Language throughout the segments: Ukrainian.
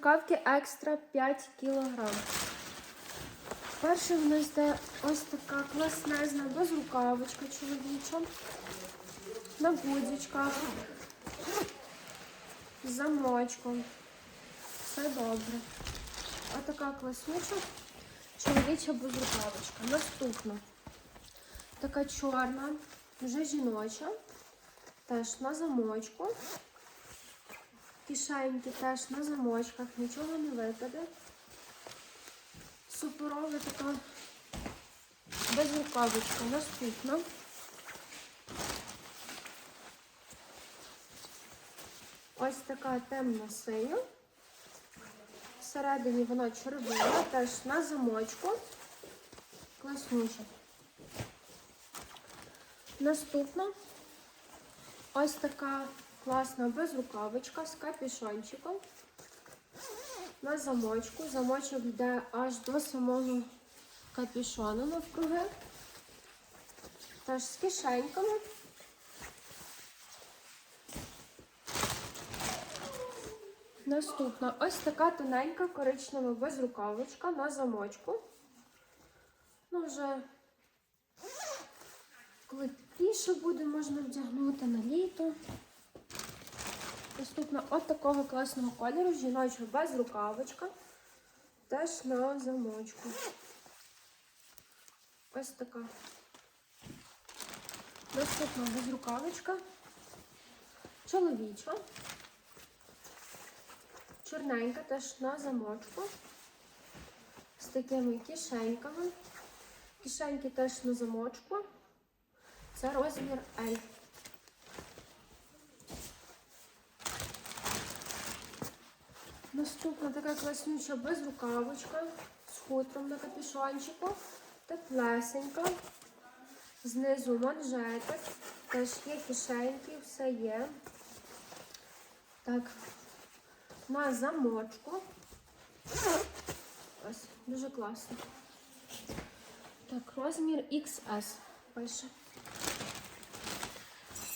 Кавки екстра 5 кг. Перше в нас йде ось така класнезна безрукавочка чоловіча. На гудзичках. З замочком. Все добре. Ось така класнюча чоловіча безрукавочка. Наступна. Така чорна, вже жіноча. Теж на замочку. Кишеньки теж на замочках, нічого не випаде. Суперова така безрукавочка наступна. Ось така темна синя. Всередині вона червона, теж на замочку. Класнюча. Наступна ось така класна безрукавочка з капюшончиком. На замочку. Замочок йде аж до самого капюшону навкруги. Теж з кишеньками. Наступна ось така тоненька коричнева безрукавочка на замочку. Ну, вже коли тепліше буде, можна вдягнути на літо. Наступна от такого класного кольору, жіноча безрукавочка. Теж на замочку. Ось така. Наступна безрукавочка. Чоловіча. Чорненька теж на замочку. З такими кишеньками. Кишеньки теж на замочку. Це розмір L. Наступна така класнюча безрукавочка з хутром на капюшончику. Теплесенька. Знизу манжетик. Теж є кишеньки, все є. Так, на замочку. Ось, дуже класно. Так, розмір XS пише.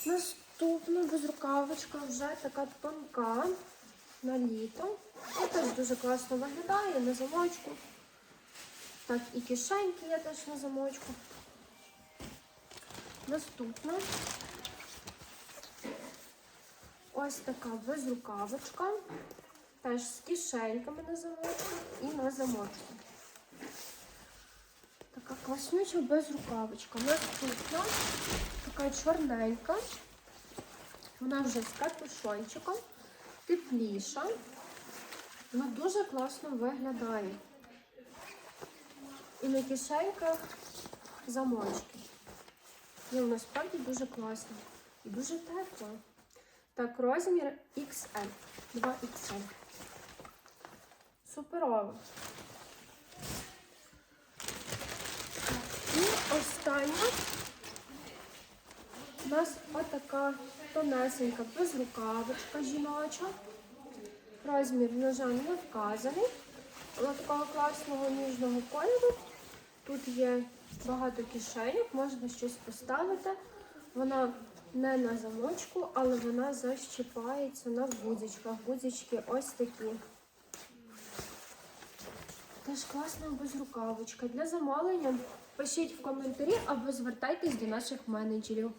Наступна безрукавочка вже така тонка на літо. І теж дуже класно виглядає на замочку. Так, і кишеньки є теж на замочку. Наступна. Ось така безрукавочка. Теж з кишеньками на замочку і на замочку. Така класнюча безрукавочка. Наступна така чорненька. Вона вже з капюшончиком, тепліша. Вона дуже класно виглядає. І на кишеньках замочки. І вона справді дуже класна. І дуже тепла. Так, розмір XL. 2XL. Суперово. І остання у нас отака тонесенька безрукавочка жіноча. Розмір, на жаль, не вказаний. Вона такого класного ніжного кольору. Тут є багато кишеньок, можна щось поставити. Вона не на замочку, але вона защіпається на гудзичках. Гудзички ось такі. Теж класна безрукавочка. Для замовлення пишіть в коментарі або звертайтесь до наших менеджерів.